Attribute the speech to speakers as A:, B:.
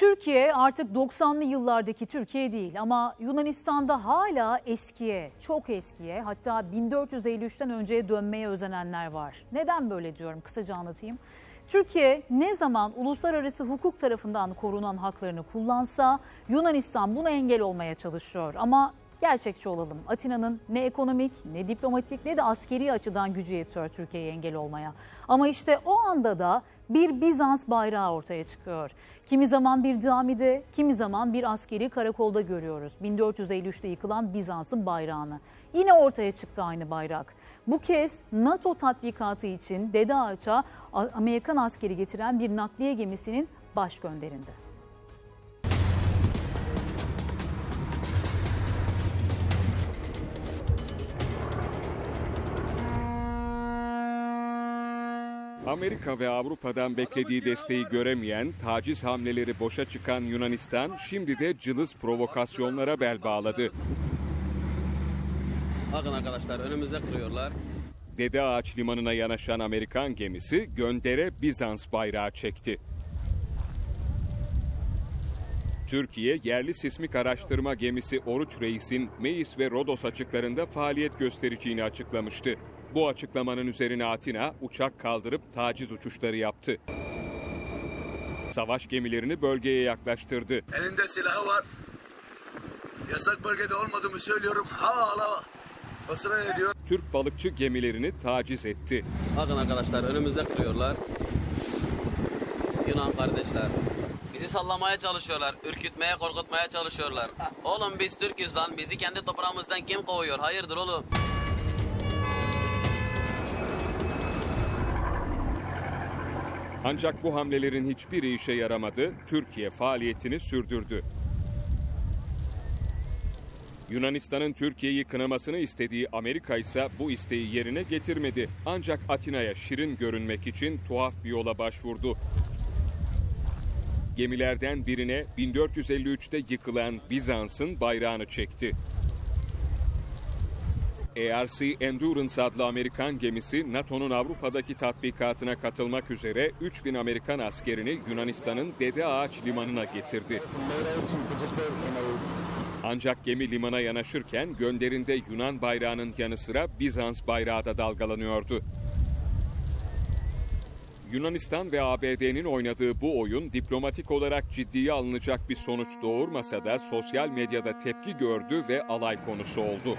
A: Türkiye artık 90'lı yıllardaki Türkiye değil ama Yunanistan'da hala eskiye, çok eskiye hatta 1453'ten önceye dönmeye özenenler var. Neden böyle diyorum kısaca anlatayım. Türkiye ne zaman uluslararası hukuk tarafından korunan haklarını kullansa Yunanistan buna engel olmaya çalışıyor. Ama gerçekçi olalım. Atina'nın ne ekonomik, ne diplomatik ne de askeri açıdan gücü yetiyor Türkiye'ye engel olmaya. Ama işte o anda da bir Bizans bayrağı ortaya çıkıyor. Kimi zaman bir camide, kimi zaman bir askeri karakolda görüyoruz. 1453'te yıkılan Bizans'ın bayrağını. Yine ortaya çıktı aynı bayrak. Bu kez NATO tatbikatı için Dede Ağaç'a Amerikan askeri getiren bir nakliye gemisinin baş gönderindi.
B: Amerika ve Avrupa'dan beklediği desteği göremeyen, taciz hamleleri boşa çıkan Yunanistan şimdi de cılız provokasyonlara bel bağladı.
C: Bakın arkadaşlar önümüze kırıyorlar.
B: Dede Ağaç limanına yanaşan Amerikan gemisi göndere Bizans bayrağı çekti. Türkiye yerli sismik araştırma gemisi Oruç Reis'in Meis ve Rodos açıklarında faaliyet göstereceğini açıklamıştı. Bu açıklamanın üzerine Atina uçak kaldırıp taciz uçuşları yaptı. Savaş gemilerini bölgeye yaklaştırdı.
D: Elinde silahı var. Yasak bölgede olmadığımı söylüyorum. Hala basına ediyor.
B: Türk balıkçı gemilerini taciz etti.
C: Bakın arkadaşlar önümüze kırıyorlar. Yunan kardeşler. Bizi sallamaya çalışıyorlar. Ürkütmeye, korkutmaya çalışıyorlar. Oğlum biz Türk'üz lan. Bizi kendi toprağımızdan kim kovuyor? Hayırdır oğlum?
B: Ancak bu hamlelerin hiçbiri işe yaramadı. Türkiye faaliyetini sürdürdü. Yunanistan'ın Türkiye'yi kınamasını istediği Amerika ise bu isteği yerine getirmedi. Ancak Atina'ya şirin görünmek için tuhaf bir yola başvurdu. Gemilerden birine 1453'te yıkılan Bizans'ın bayrağını çekti. ARC Endurance adlı Amerikan gemisi NATO'nun Avrupa'daki tatbikatına katılmak üzere 3000 Amerikan askerini Yunanistan'ın Dede Ağaç limanına getirdi. Ancak gemi limana yanaşırken gönderinde Yunan bayrağının yanı sıra Bizans bayrağı da dalgalanıyordu. Yunanistan ve ABD'nin oynadığı bu oyun diplomatik olarak ciddiye alınacak bir sonuç doğurmasa da sosyal medyada tepki gördü ve alay konusu oldu.